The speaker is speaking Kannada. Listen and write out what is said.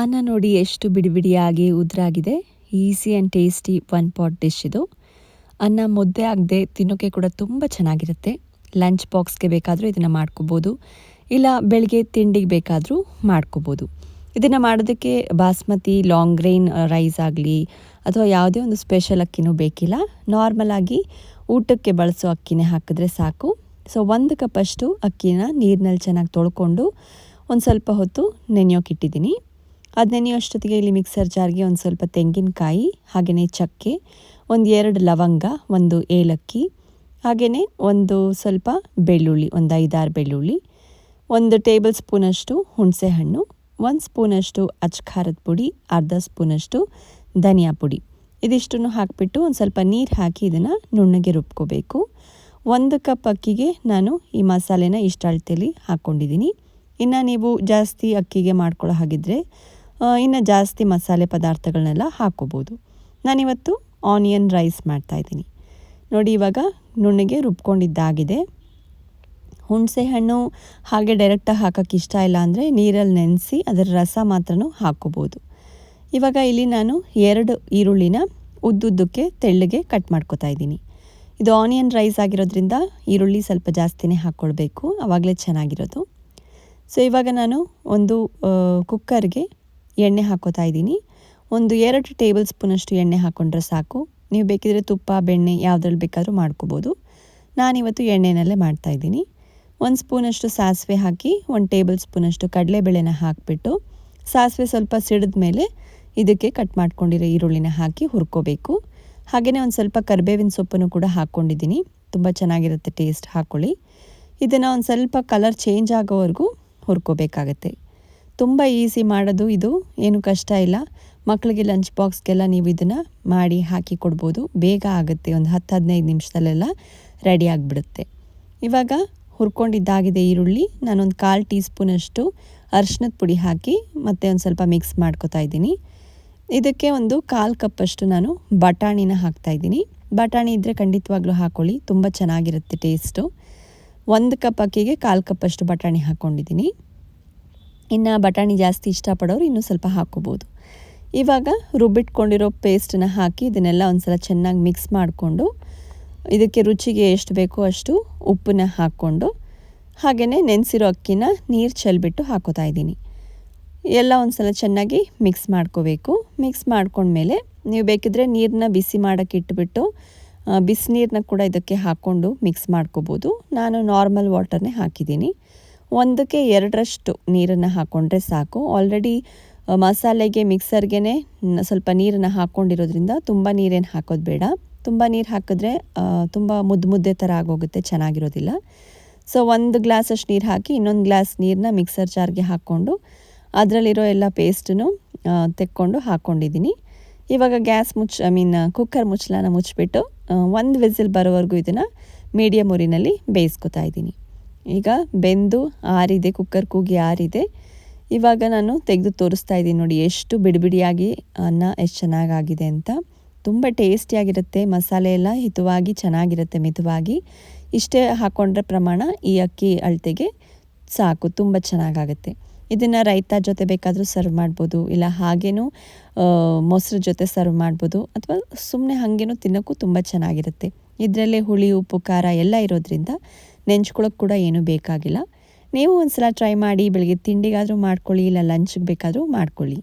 ಅನ್ನ ನೋಡಿ ಎಷ್ಟು ಬಿಡಿ ಬಿಡಿಯಾಗಿ ಉದ್ರಾಗಿದೆ. Easy and tasty one pot dish ಇದು. ಅನ್ನ ಮುದ್ದೆ ಆಗದೆ ತಿನ್ನೋಕ್ಕೆ ಕೂಡ ತುಂಬ ಚೆನ್ನಾಗಿರುತ್ತೆ. ಲಂಚ್ ಬಾಕ್ಸ್ಗೆ ಬೇಕಾದರೂ ಇದನ್ನು ಮಾಡ್ಕೋಬೋದು. ಇಲ್ಲ ಬೆಳಗ್ಗೆ ತಿಂಡಿಗೆ ಬೇಕಾದರೂ ಮಾಡ್ಕೋಬೋದು. ಇದನ್ನು ಮಾಡೋದಕ್ಕೆ ಬಾಸ್ಮತಿ ಲಾಂಗ್ ಗ್ರೈನ್ ರೈಸ್ ಆಗಲಿ ಅಥವಾ ಯಾವುದೇ ಒಂದು ಸ್ಪೆಷಲ್ ಅಕ್ಕಿನೂ ಬೇಕಿಲ್ಲ. ನಾರ್ಮಲಾಗಿ ಊಟಕ್ಕೆ ಬಳಸೋ ಅಕ್ಕಿನೇ ಹಾಕಿದ್ರೆ ಸಾಕು. ಸೊ ಒಂದು ಕಪ್ಪಷ್ಟು ಅಕ್ಕಿನ ನೀರಿನಲ್ಲಿ ಚೆನ್ನಾಗಿ ತೊಳ್ಕೊಂಡು ಒಂದು ಸ್ವಲ್ಪ ಹೊತ್ತು ನೆನೆಯೋಕ್ಕಿಟ್ಟಿದ್ದೀನಿ ಅದು ಅಷ್ಟೊತ್ತಿಗೆ ಇಲ್ಲಿ ಮಿಕ್ಸರ್ ಜಾರ್ಗೆ ಒಂದು ಸ್ವಲ್ಪ ತೆಂಗಿನಕಾಯಿ ಹಾಗೆಯೇ ಚಕ್ಕೆ, ಒಂದು ಎರಡು ಲವಂಗ, ಒಂದು ಏಲಕ್ಕಿ ಹಾಗೆಯೇ ಒಂದು ಸ್ವಲ್ಪ ಬೆಳ್ಳುಳ್ಳಿ, ಒಂದು ಐದಾರು ಬೆಳ್ಳುಳ್ಳಿ, ಒಂದು ಟೇಬಲ್ ಸ್ಪೂನಷ್ಟು ಹುಣಸೆ ಹಣ್ಣು, ಒಂದು ಸ್ಪೂನಷ್ಟು ಅಚ್ಖಾರದ ಪುಡಿ, ಅರ್ಧ ಸ್ಪೂನಷ್ಟು ಧನಿಯಾ ಪುಡಿ. ಇದಿಷ್ಟನ್ನು ಹಾಕಿಬಿಟ್ಟು ಒಂದು ಸ್ವಲ್ಪ ನೀರು ಹಾಕಿ ಇದನ್ನು ನುಣ್ಣಗೆ ರುಬ್ಕೋಬೇಕು. ಒಂದು ಕಪ್ ಅಕ್ಕಿಗೆ ನಾನು ಈ ಮಸಾಲೆನ ಇಷ್ಟು ಅಳತೆಯಲ್ಲಿ ಹಾಕ್ಕೊಂಡಿದ್ದೀನಿ ಇನ್ನು ನೀವು ಜಾಸ್ತಿ ಅಕ್ಕಿಗೆ ಮಾಡ್ಕೊಳ್ಳೋ ಹಾಗಿದ್ರೆ ಇನ್ನು ಜಾಸ್ತಿ ಮಸಾಲೆ ಪದಾರ್ಥಗಳನ್ನೆಲ್ಲ ಹಾಕೋಬೋದು ನಾನಿವತ್ತು ಆನಿಯನ್ ರೈಸ್ ಮಾಡ್ತಾಯಿದ್ದೀನಿ ನೋಡಿ, ಇವಾಗ ನುಣ್ಣಗೆ ರುಬ್ಕೊಂಡಿದ್ದಾಗಿದೆ. ಹುಣಸೆ ಹಣ್ಣು ಹಾಗೆ ಡೈರೆಕ್ಟಾಗಿ ಹಾಕೋಕ್ಕೆ ಇಷ್ಟ ಇಲ್ಲ ಅಂದರೆ ನೀರಲ್ಲಿ ನೆನೆಸಿ ಅದರ ರಸ ಮಾತ್ರನೂ ಹಾಕೋಬೋದು ಇವಾಗ ಇಲ್ಲಿ ನಾನು ಎರಡು ಈರುಳ್ಳಿನ ಉದ್ದುದ್ದಕ್ಕೆ ತೆಳ್ಳಗೆ ಕಟ್ ಮಾಡ್ಕೋತಾ ಇದ್ದೀನಿ. ಇದು ಆನಿಯನ್ ರೈಸ್ ಆಗಿರೋದ್ರಿಂದ ಈರುಳ್ಳಿ ಸ್ವಲ್ಪ ಜಾಸ್ತಿನೇ ಹಾಕ್ಕೊಳ್ಬೇಕು ಆವಾಗಲೇ ಚೆನ್ನಾಗಿರೋದು. ಸೊ, ಇವಾಗ ನಾನು ಒಂದು ಕುಕ್ಕರ್ಗೆ ಎಣ್ಣೆ ಹಾಕೋತಾ ಇದ್ದೀನಿ. ಒಂದು ಎರಡು ಟೇಬಲ್ ಸ್ಪೂನಷ್ಟು ಎಣ್ಣೆ ಹಾಕ್ಕೊಂಡ್ರೆ ಸಾಕು. ನೀವು ಬೇಕಿದ್ರೆ ತುಪ್ಪ, ಬೆಣ್ಣೆ ಯಾವುದ್ರಲ್ಲಿ ಬೇಕಾದರೂ ಮಾಡ್ಕೋಬೋದು. ನಾನಿವತ್ತು ಎಣ್ಣೆನಲ್ಲೇ ಮಾಡ್ತಾಯಿದ್ದೀನಿ ಒಂದು ಸ್ಪೂನಷ್ಟು ಸಾಸಿವೆ ಹಾಕಿ, ಒಂದು ಟೇಬಲ್ ಸ್ಪೂನಷ್ಟು ಕಡಲೆಬೇಳೆನ ಹಾಕಿಬಿಟ್ಟು, ಸಾಸಿವೆ ಸ್ವಲ್ಪ ಸಿಡಿದ ಮೇಲೆ ಇದಕ್ಕೆ ಕಟ್ ಮಾಡ್ಕೊಂಡಿರೋ ಈರುಳ್ಳಿನ ಹಾಕಿ ಹುರ್ಕೋಬೇಕು. ಹಾಗೆಯೇ ಒಂದು ಸ್ವಲ್ಪ ಕರಿಬೇವಿನ ಸೊಪ್ಪನ್ನು ಕೂಡ ಹಾಕ್ಕೊಂಡಿದ್ದೀನಿ ತುಂಬ ಚೆನ್ನಾಗಿರುತ್ತೆ ಟೇಸ್ಟ್ ಹಾಕ್ಕೊಳ್ಳಿ ಇದನ್ನು ಒಂದು ಸ್ವಲ್ಪ ಕಲರ್ ಚೇಂಜ್ ಆಗೋವರೆಗೂ ಹುರ್ಕೋಬೇಕಾಗತ್ತೆ. ತುಂಬ ಈಸಿ ಮಾಡೋದು ಇದು, ಏನು ಕಷ್ಟ ಇಲ್ಲ. ಮಕ್ಕಳಿಗೆ ಲಂಚ್ ಬಾಕ್ಸ್ಗೆಲ್ಲ ನೀವು ಇದನ್ನು ಮಾಡಿ ಹಾಕಿ ಕೊಡ್ಬೋದು. ಬೇಗ ಆಗುತ್ತೆ, ಒಂದು ಹತ್ತು, ಹದಿನೈದು ನಿಮಿಷದಲ್ಲೆಲ್ಲ ರೆಡಿ ಆಗಿಬಿಡುತ್ತೆ. ಇವಾಗ ಹುರ್ಕೊಂಡಿದ್ದಾಗಿದೆ ಈರುಳ್ಳಿ. ನಾನೊಂದು ಕಾಲು ಟೀ ಸ್ಪೂನಷ್ಟು ಅರ್ಶಿನದ ಪುಡಿ ಹಾಕಿ ಮತ್ತೆ ಒಂದು ಸ್ವಲ್ಪ ಮಿಕ್ಸ್ ಮಾಡ್ಕೊತಾ ಇದ್ದೀನಿ. ಇದಕ್ಕೆ ಒಂದು ಕಾಲು ಕಪ್ಪಷ್ಟು ನಾನು ಬಟಾಣಿನ ಹಾಕ್ತಾಯಿದ್ದೀನಿ ಬಟಾಣಿ ಇದ್ದರೆ ಖಂಡಿತವಾಗ್ಲೂ ಹಾಕ್ಕೊಳ್ಳಿ ತುಂಬ ಚೆನ್ನಾಗಿರುತ್ತೆ ಟೇಸ್ಟು ಒಂದು ಕಪ್ ಅಕ್ಕಿಗೆ ಕಾಲು ಕಪ್ಪಷ್ಟು ಬಟಾಣಿ ಹಾಕ್ಕೊಂಡಿದ್ದೀನಿ ಇನ್ನು ಬಟಾಣಿ ಜಾಸ್ತಿ ಇಷ್ಟಪಡೋರು ಇನ್ನೂ ಸ್ವಲ್ಪ ಹಾಕ್ಕೋಬೋದು. ಇವಾಗ ರುಬ್ಬಿಟ್ಕೊಂಡಿರೋ ಪೇಸ್ಟನ್ನು ಹಾಕಿ ಇದನ್ನೆಲ್ಲ ಒಂದು ಸಲ ಚೆನ್ನಾಗಿ ಮಿಕ್ಸ್ ಮಾಡಿಕೊಂಡು ಇದಕ್ಕೆ ರುಚಿಗೆ ಎಷ್ಟು ಬೇಕೋ ಅಷ್ಟು ಉಪ್ಪನ್ನ ಹಾಕ್ಕೊಂಡು ಹಾಗೆಯೇ ನೆನೆಸಿರೋ ಅಕ್ಕಿನ ನೀರು ಚೆಲ್ಬಿಟ್ಟು ಹಾಕೋತಾ ಇದ್ದೀನಿ. ಎಲ್ಲ ಒಂದು ಸಲ ಚೆನ್ನಾಗಿ ಮಿಕ್ಸ್ ಮಾಡ್ಕೋಬೇಕು. ಮಿಕ್ಸ್ ಮಾಡ್ಕೊಂಡ್ಮೇಲೆ ನೀವು ಬೇಕಿದ್ರೆ ನೀರನ್ನ ಬಿಸಿ ಮಾಡೋಕ್ಕೆ ಇಟ್ಬಿಟ್ಟು ಬಿಸಿನೀರನ್ನ ಕೂಡ ಇದಕ್ಕೆ ಹಾಕ್ಕೊಂಡು ಮಿಕ್ಸ್ ಮಾಡ್ಕೋಬೋದು. ನಾನು ನಾರ್ಮಲ್ ವಾಟರ್ನೇ ಹಾಕಿದ್ದೀನಿ. ಒಂದಕ್ಕೆ ಎರಡರಷ್ಟು ನೀರನ್ನು ಹಾಕ್ಕೊಂಡ್ರೆ ಸಾಕು. ಆಲ್ರೆಡಿ ಮಸಾಲೆಗೆ ಮಿಕ್ಸರ್ಗೆ ಸ್ವಲ್ಪ ನೀರನ್ನು ಹಾಕ್ಕೊಂಡಿರೋದ್ರಿಂದ ತುಂಬ ನೀರೇನು ಹಾಕೋದು ಬೇಡ. ತುಂಬ ನೀರು ಹಾಕಿದ್ರೆ ತುಂಬ ಮುದ್ದು ಮುದ್ದೆ ಥರ ಆಗೋಗುತ್ತೆ, ಚೆನ್ನಾಗಿರೋದಿಲ್ಲ. ಸೊ ಒಂದು ಗ್ಲಾಸಷ್ಟು ನೀರು ಹಾಕಿ ಇನ್ನೊಂದು ಗ್ಲಾಸ್ ನೀರನ್ನ ಮಿಕ್ಸರ್ ಜಾರ್ಗೆ ಹಾಕ್ಕೊಂಡು ಅದರಲ್ಲಿರೋ ಎಲ್ಲ ಪೇಸ್ಟನ್ನು ತೆಕ್ಕೊಂಡು ಹಾಕ್ಕೊಂಡಿದ್ದೀನಿ ಇವಾಗ ಗ್ಯಾಸ್ ಮುಚ್ಚ, ಐ ಮೀನ್, ಕುಕ್ಕರ್ ಮುಚ್ಚಲನ್ನ ಮುಚ್ಚಿಬಿಟ್ಟು ಒಂದು ವಿಸಿಲ್ ಬರೋವರೆಗೂ ಇದನ್ನು ಮೀಡಿಯಮ್ ಊರಿನಲ್ಲಿ ಬೇಯಿಸ್ಕೊತಾ ಇದ್ದೀನಿ ಈಗ ಬೆಂದು ಆರಿದೆ ಕುಕ್ಕರ್ ಕೂಗಿ ಆರಿದೆ. ಇವಾಗ ನಾನು ತೆಗೆದು ತೋರಿಸ್ತಾ ಇದ್ದೀನಿ ನೋಡಿ ಎಷ್ಟು ಬಿಡಿಬಿಡಿಯಾಗಿ ಅನ್ನ ಎಷ್ಟು ಚೆನ್ನಾಗಾಗಿದೆ ಅಂತ. ತುಂಬ ಟೇಸ್ಟಿಯಾಗಿರುತ್ತೆ, ಮಸಾಲೆ ಎಲ್ಲ ಹಿತವಾಗಿ ಚೆನ್ನಾಗಿರುತ್ತೆ, ಮಿತವಾಗಿ. ಇಷ್ಟೇ ಹಾಕ್ಕೊಂಡ್ರೆ ಪ್ರಮಾಣ ಈ ಅಕ್ಕಿ ಅಳತೆಗೆ ಸಾಕು, ತುಂಬ ಚೆನ್ನಾಗಾಗುತ್ತೆ. ಇದನ್ನು ರೈತ ಜೊತೆ ಬೇಕಾದರೂ ಸರ್ವ್ ಮಾಡ್ಬೋದು, ಇಲ್ಲ ಹಾಗೇನೂ ಮೊಸರು ಜೊತೆ ಸರ್ವ್ ಮಾಡ್ಬೋದು, ಅಥವಾ ಸುಮ್ಮನೆ ಹಾಗೇನೂ ತಿನ್ನೋಕ್ಕೂ ತುಂಬ ಚೆನ್ನಾಗಿರುತ್ತೆ. ಇದರಲ್ಲೇ ಹುಳಿ, ಉಪ್ಪು, ಖಾರ ಎಲ್ಲ ಇರೋದ್ರಿಂದ ನೆಂಚ್ಕೊಳ್ಳೋಕೆ ಕೂಡ ಏನೂ ಬೇಕಾಗಿಲ್ಲ. ನೀವು ಒಂದು ಸಲ ಟ್ರೈ ಮಾಡಿ, ಬೆಳಗ್ಗೆ ತಿಂಡಿಗಾದರೂ ಮಾಡ್ಕೊಳ್ಳಿ, ಇಲ್ಲ ಲಂಚ್ಗೆ ಬೇಕಾದರೂ ಮಾಡ್ಕೊಳ್ಳಿ.